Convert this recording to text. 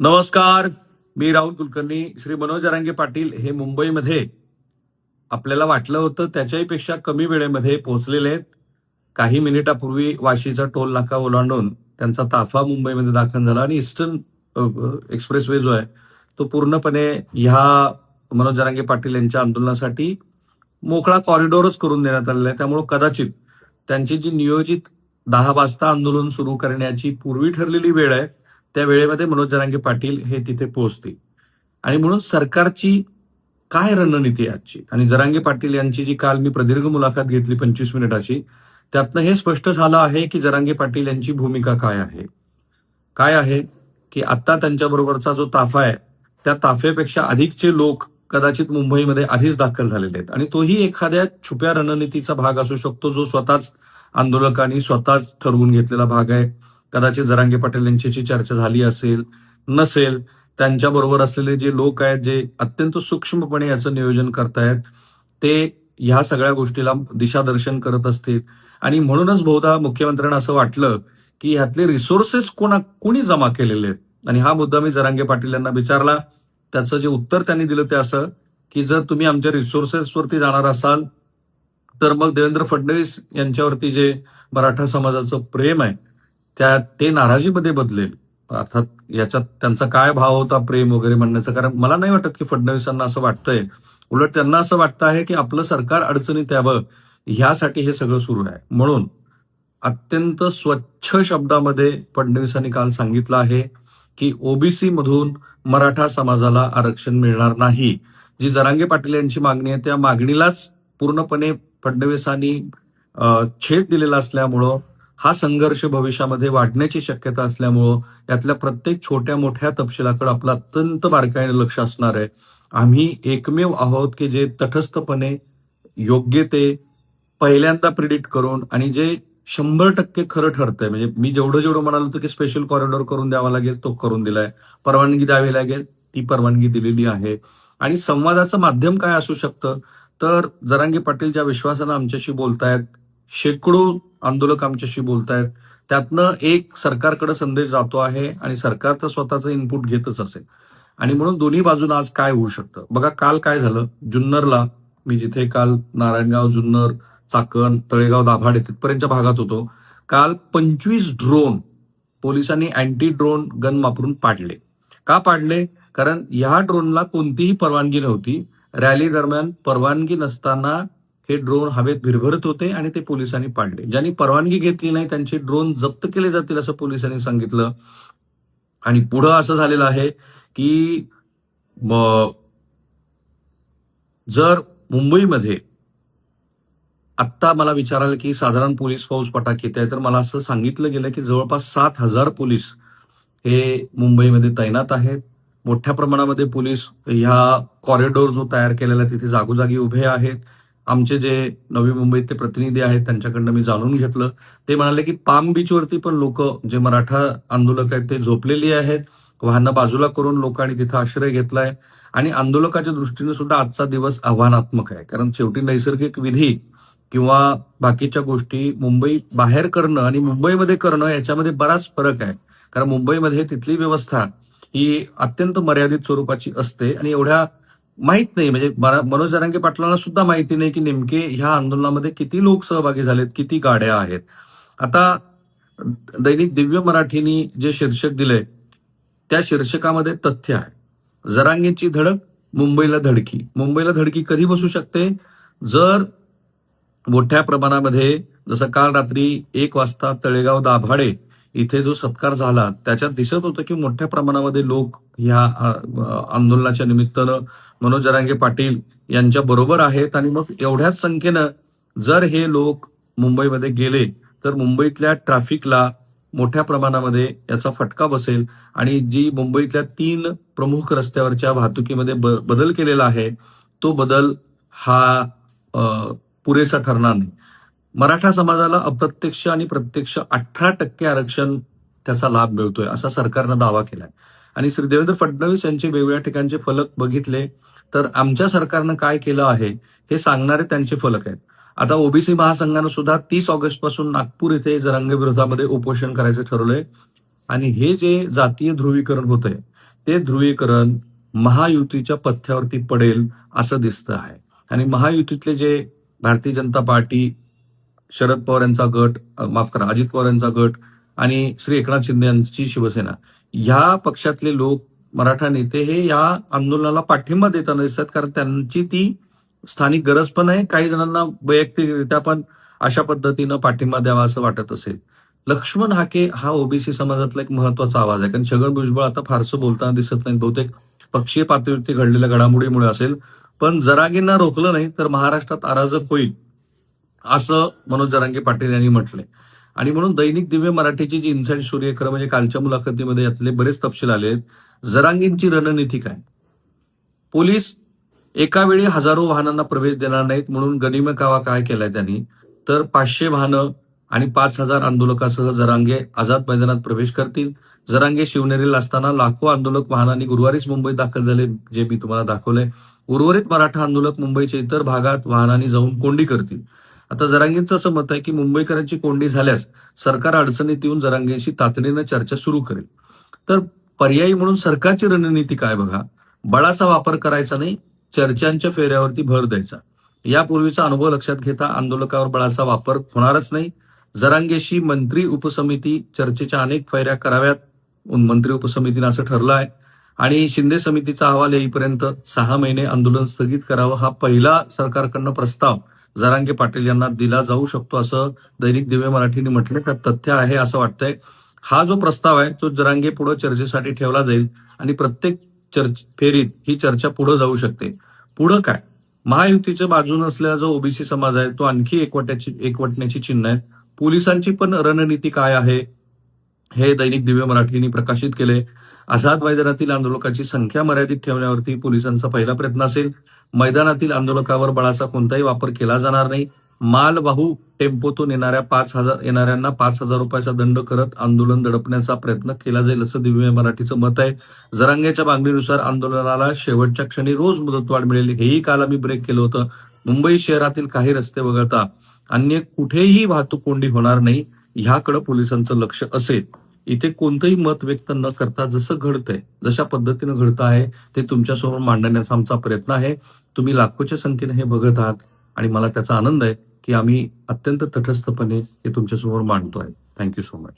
नमस्कार मी राहुल कुलकर्णी. श्री मनोज अरांगे पाटील हे मुंबईमध्ये आपल्याला वाटलं होतं त्याच्याही पेक्षा कमी वेळेमध्ये पोहोचलेले आहेत. काही मिनिटापूर्वी वाशीचा टोल नाका ओलांडून त्यांचा ताफा मुंबईमध्ये दाखल झाला आणि ईस्टर्न एक्सप्रेस वे जो आहे तो पूर्णपणे ह्या मनोज जरांगे पाटील यांच्या आंदोलनासाठी मोकळा कॉरिडॉरच करून देण्यात आलेला आहे. त्यामुळे कदाचित त्यांची जी नियोजित दहा वाजता आंदोलन सुरू करण्याची पूर्वी ठरलेली वेळ आहे त्या वेळेमध्ये मनोज जरांगे पाटील हे तिथे पोहोचतील. आणि म्हणून सरकारची काय रणनीती आजची? आणि जरांगे पाटील यांची जी काल मी प्रदीर्घ मुलाखत घेतली पंचवीस मिनिटाची त्यातनं हे स्पष्ट झालं आहे की जरांगे पाटील यांची भूमिका काय आहे? काय आहे की आता त्यांच्याबरोबरचा जो ताफा आहे त्या ताफेपेक्षा अधिकचे लोक कदाचित मुंबईमध्ये आधीच दाखल झालेले आहेत. आणि तोही एखाद्या छुप्या रणनीतीचा भाग असू शकतो जो स्वतःच आंदोलकांनी स्वतःच ठरवून घेतलेला भाग आहे. कदाचित जरांगे पाटील यांच्याशी चर्चा झाली असेल नसेल त्यांच्याबरोबर असलेले जे लोक आहेत जे अत्यंत सूक्ष्मपणे याचं नियोजन करतायत ते ह्या सगळ्या गोष्टीला दिशादर्शन करत असतील. आणि म्हणूनच बहुधा मुख्यमंत्र्यांना असं वाटलं की ह्यातले रिसोर्सेस कोणा कोणी जमा केलेले आहेत? आणि हा मुद्दा मी जरांगे पाटील यांना विचारला. त्याचं जे उत्तर त्यांनी दिलं ते असं की जर तुम्ही आमच्या रिसोर्सेसवरती जाणार असाल तर मग देवेंद्र फडणवीस यांच्यावरती जे मराठा समाजाचं प्रेम आहे त्या ते नाराजीमध्ये बदलेल. अर्थात याच्यात त्यांचा काय भाव होता प्रेम वगैरे म्हणण्याचा? कारण मला नाही वाटत की फडणवीसांना असं वाटतंय. उलट त्यांना असं वाटतं आहे की आपलं सरकार अडचणीत यावं ह्यासाठी हे सगळं सुरू आहे. म्हणून अत्यंत स्वच्छ शब्दामध्ये फडणवीसांनी काल सांगितलं आहे की ओबीसी मधून मराठा समाजाला आरक्षण मिळणार नाही. जी जरांगे पाटील यांची मागणी आहे त्या मागणीलाच पूर्णपणे फडणवीसांनी छेद दिलेला असल्यामुळं हा संघर्ष भविष्यामध्ये वाढण्याची शक्यता असल्यामुळं यातल्या प्रत्येक छोट्या मोठ्या तपशिलाकडे आपलं अत्यंत बारकाईने लक्ष असणार आहे. आम्ही एकमेव आहोत की जे तटस्थपणे योग्य ते पहिल्यांदा प्रिडिक्ट करून आणि जे शंभर टक्के खरं ठरतंय. म्हणजे मी जेवढं जेवढं म्हणालो होतं की स्पेशल कॉरिडॉर करून द्यावा लागेल तो करून दिलाय. परवानगी द्यावी लागेल ती परवानगी दिलेली आहे. आणि संवादाचं माध्यम काय असू शकतं? तर जरांगी पाटील ज्या विश्वासानं आमच्याशी बोलतायत शेकडो आंदोलक आमच्याशी बोलतायत. त्यातनं एक सरकारकडे संदेश जातो आहे आणि सरकार तर स्वतःचं इनपुट घेतच असेल. आणि म्हणून दोन्ही बाजूला आज काय होऊ शकतं? बघा काल काय झालं? जुन्नरला मी जिथे काल नारायणगाव जुन्नर चाकण तळेगाव दाभाडे तिथपर्यंतच्या भागात होतो. काल पंचवीस ड्रोन पोलिसांनी अँटी ड्रोन गन वापरून पाडले. का पाडले? कारण ह्या ड्रोनला कोणतीही परवानगी नव्हती. रॅली दरम्यान परवानगी नसताना हे ड्रोन हवेत भिरभरत होते आणि ते पोलिसांनी पाडले. ज्यांनी परवानगी घेतली नाही त्यांचे ड्रोन जप्त केले जातील असं पोलिसांनी सांगितलं. आणि पुढं असं झालेलं आहे की जर मुंबईमध्ये आत्ता मला विचाराल की साधारण पोलीस फौज पटाक येत आहे तर मला असं सांगितलं गेलं की जवळपास सात हजार पोलीस हे मुंबईमध्ये तैनात आहेत. मोठ्या प्रमाणामध्ये पोलीस ह्या कॉरिडोर जो तयार केलेला आहे तिथे जागोजागी उभे आहेत. आमचे जे नवी मुंबईत ते प्रतिनिधी आहेत त्यांच्याकडनं मी जाणून घेतलं. ते म्हणाले की पाम बीचवरती पण लोक जे मराठा आंदोलक आहेत ते झोपलेली आहेत. वाहनं बाजूला करून लोकांनी तिथं आश्रय घेतलाय. आणि आंदोलकाच्या दृष्टीने सुद्धा आजचा दिवस आव्हानात्मक आहे. कारण शेवटी नैसर्गिक विधी किंवा बाकीच्या गोष्टी मुंबई बाहेर करणं आणि मुंबईमध्ये करणं याच्यामध्ये बराच फरक आहे. कारण मुंबईमध्ये तिथली व्यवस्था ही अत्यंत मर्यादित स्वरूपाची असते आणि एवढ्या माहीत नाही. म्हणजे मनोज जरांगे पाटलांना सुद्धा माहिती नाही की नेमके ह्या आंदोलनामध्ये किती लोक सहभागी झालेत किती गाड्या आहेत. आता दैनिक दिव्य मराठीनी जे शीर्षक दिले त्या शीर्षकामध्ये तथ्य आहे. जरांगेची धडक मुंबईला धडकी. मुंबईला धडकी कधी बसू शकते? जर मोठ्या प्रमाणामध्ये जसं काल रात्री एक वाजता तळेगाव दाभाडे इथे जो सत्कार झाला त्याच्यात दिसत होतं की मोठ्या प्रमाणामध्ये लोक ह्या आंदोलनाच्या निमित्तानं मनोज जरांगे पाटील यांच्या बरोबर आहेत आणि मग एवढ्याच संख्येनं जर हे लोक मुंबईमध्ये गेले तर मुंबईतल्या ट्रॅफिकला मोठ्या प्रमाणामध्ये याचा फटका बसेल आणि जी मुंबईतल्या तीन प्रमुख रस्त्यावरच्या वाहतुकीमध्ये ब- बदल केलेला आहे तो बदल हा पुरेसा ठरणार नाही. मराठा समाजाला अप्रत्यक्ष आणि प्रत्यक्ष अठरा टक्के आरक्षण त्याचा लाभ मिळतोय असा सरकारनं दावा केलाय. आणि श्री देवेंद्र फडणवीस यांचे वेगवेगळ्या ठिकाणचे फलक बघितले तर आमच्या सरकारनं काय केलं आहे हे सांगणारे त्यांचे फलक आहेत. आता ओबीसी महासंघानं सुद्धा तीस ऑगस्टपासून नागपूर इथे जरंगविरोधामध्ये उपोषण करायचं ठरवलंय. आणि हे जे जातीय ध्रुवीकरण होत आहे ते ध्रुवीकरण महायुतीच्या पथ्यावरती पडेल असं दिसतं आहे. आणि महायुतीतले जे भारतीय जनता पार्टी शरद पवार यांचा गट माफ करा अजित पवार यांचा गट आणि श्री एकनाथ शिंदे यांची शिवसेना. ह्या पक्षातले लोक मराठा नेते हे या आंदोलनाला पाठिंबा देताना दिसतात कारण त्यांची ती स्थानिक गरज पण आहे. काही जणांना वैयक्तिकरित्या पण अशा पद्धतीनं पाठिंबा द्यावा असं वाटत असेल. लक्ष्मण हाके हा ओबीसी समाजातला एक महत्त्वाचा आवाज आहे. कारण छगन भुजबळ आता फारसं बोलताना दिसत नाही बहुतेक पक्षीय पातळीवरती घडलेल्या घडामोडीमुळे असेल. पण जरागींना रोखलं नाही तर महाराष्ट्रात अराजक होईल. असं मनोज जरांगे पाटील यांनी म्हटलंय. आणि म्हणून दैनिक दिव्य मराठीची जी इन्साईड स्टोरी आहे खरं म्हणजे कालच्या मुलाखतीमध्ये यातले बरेच तपशील आले आहेत. जरांगींची रणनीती काय? पोलीस एका वेळी हजारो वाहनांना प्रवेश देणार नाहीत म्हणून गनिम कावा काय केलाय त्यांनी? तर पाचशे वाहनं आणि पाच हजार आंदोलकासह जरांगे आझाद मैदानात प्रवेश करतील. जरांगे शिवनेरीला असताना लाखो आंदोलक वाहनांनी गुरुवारीच मुंबईत दाखल झाले जे मी तुम्हाला दाखवलंय. उर्वरित मराठा आंदोलक मुंबईच्या इतर भागात वाहनांनी जाऊन कोंडी करतील. आता जरांगेंचं असं मत आहे की मुंबईकरांची कोंडी झाल्यास सरकार अडचणीत येऊन जरांगेंशी तातडीनं चर्चा सुरू करेल. तर पर्यायी म्हणून सरकारची रणनीती काय बघा? बळाचा वापर करायचा नाही चर्चांच्या फेऱ्यावरती भर द्यायचा. यापूर्वीचा अनुभव लक्षात घेता आंदोलकावर बळाचा वापर होणारच नाही. जरांगेशी मंत्री उपसमिती चर्चेच्या अनेक फैऱ्या कराव्यात मंत्री उपसमितीनं असं ठरलं आहे. आणि शिंदे समितीचा अहवाल येईपर्यंत सहा महिने आंदोलन स्थगित करावं हा पहिला सरकारकडनं प्रस्ताव. जरांगे पाटील यांना दिला जाऊ शकतो असं दैनिक दिव्य मराठीने म्हटलं. तर तथ्य आहे असं वाटतंय. हा जो प्रस्ताव आहे तो जरांगे पुढे चर्चेसाठी ठेवला जाईल आणि प्रत्येक चर्च फेरीत ही चर्चा पुढे जाऊ शकते. पुढं काय? महायुतीच्या बाजून असलेला जो ओबीसी समाज आहे तो आणखी एकवट्याची एकवटण्याची चिन्ह आहेत. पोलिसांची पण रणनीती काय आहे? हे दैनिक दिव्य मराठीने प्रकाशित केले. आझाद मैदानातील आंदोलकाची संख्या मर्यादित ठेवण्यावरती पोलिसांचा पहिला प्रयत्न असेल. मैदानातील आंदोलकावर बळाचा कोणताही वापर केला जाणार नाही. मालवाहू टेम्पोतून येणाऱ्या पाच हजार येणाऱ्यांना पाच हजार रुपयाचा दंड करत आंदोलन दडपण्याचा प्रयत्न केला जाईल असं दिव्य मराठीचं मत आहे. जरांग्याच्या मागणीनुसार आंदोलनाला शेवटच्या क्षणी रोज मुदतवाढ मिळेल हेही काल आम्ही ब्रेक केलं होतं. मुंबई शहरातील काही रस्ते वगळता अन्य कुठेही वाहतूक कोंडी होणार नाही. ह्याकडे पोलिसांचं लक्ष असेल इथे कोणतंही मत व्यक्त न करता जसं घडतंय जशा पद्धतीनं घडतं आहे ते तुमच्यासमोर मांडण्याचा आमचा प्रयत्न आहे. तुम्ही लाखोच्या संख्येने हे बघत आहात आणि मला त्याचा आनंद आहे की आम्ही अत्यंत तटस्थपणे हे तुमच्यासमोर मांडतो आहे थँक्यू सो मच